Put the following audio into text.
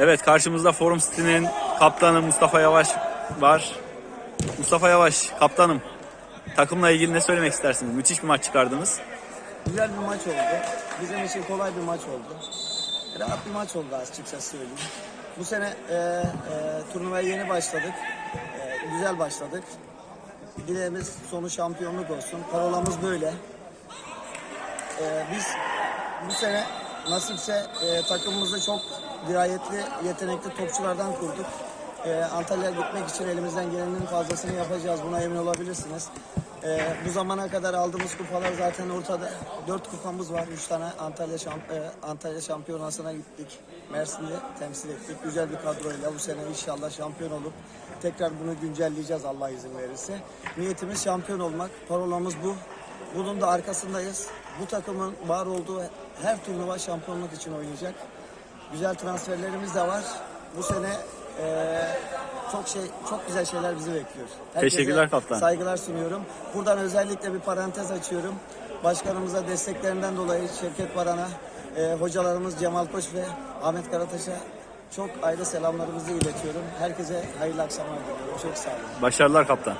Evet karşımızda Forum City'nin kaptanı Mustafa Yavaş var. Mustafa Yavaş kaptanım. Takımla ilgili ne söylemek istersiniz? Müthiş bir maç çıkardınız. Güzel bir maç oldu. Bizim için kolay bir maç oldu. Rahat bir maç oldu açıkçası söyleyeyim. Bu sene e, e, turnuvaya yeni başladık. E, güzel başladık. Dileğimiz sonu şampiyonluk olsun. Parolamız böyle. E, biz bu sene nasipse e, takımımızı çok dirayetli, yetenekli topçulardan kurduk. E, Antalya'ya gitmek için elimizden gelenin fazlasını yapacağız. Buna emin olabilirsiniz. E, bu zamana kadar aldığımız kupalar zaten ortada. Dört kupamız var. Üç tane Antalya, şamp e, Antalya şampiyonasına gittik. Mersin'de temsil ettik. Güzel bir kadroyla bu sene inşallah şampiyon olup tekrar bunu güncelleyeceğiz Allah izin verirse. Niyetimiz şampiyon olmak. Parolamız bu. Bunun da arkasındayız. Bu takımın var olduğu her turnuva şampiyonluk için oynayacak. Güzel transferlerimiz de var. Bu sene eee, çok şey çok güzel şeyler bizi bekliyor. Teşekkürler kaptan. Saygılar sunuyorum. Buradan özellikle bir parantez açıyorum. Başkanımıza desteklerinden dolayı Şevket Baran'a, eee, hocalarımız Cemal Koç ve Ahmet Karataş'a çok ayrı selamlarımızı iletiyorum. Herkese hayırlı akşamlar diliyorum. Çok sağ olun. Başarılar kaptan.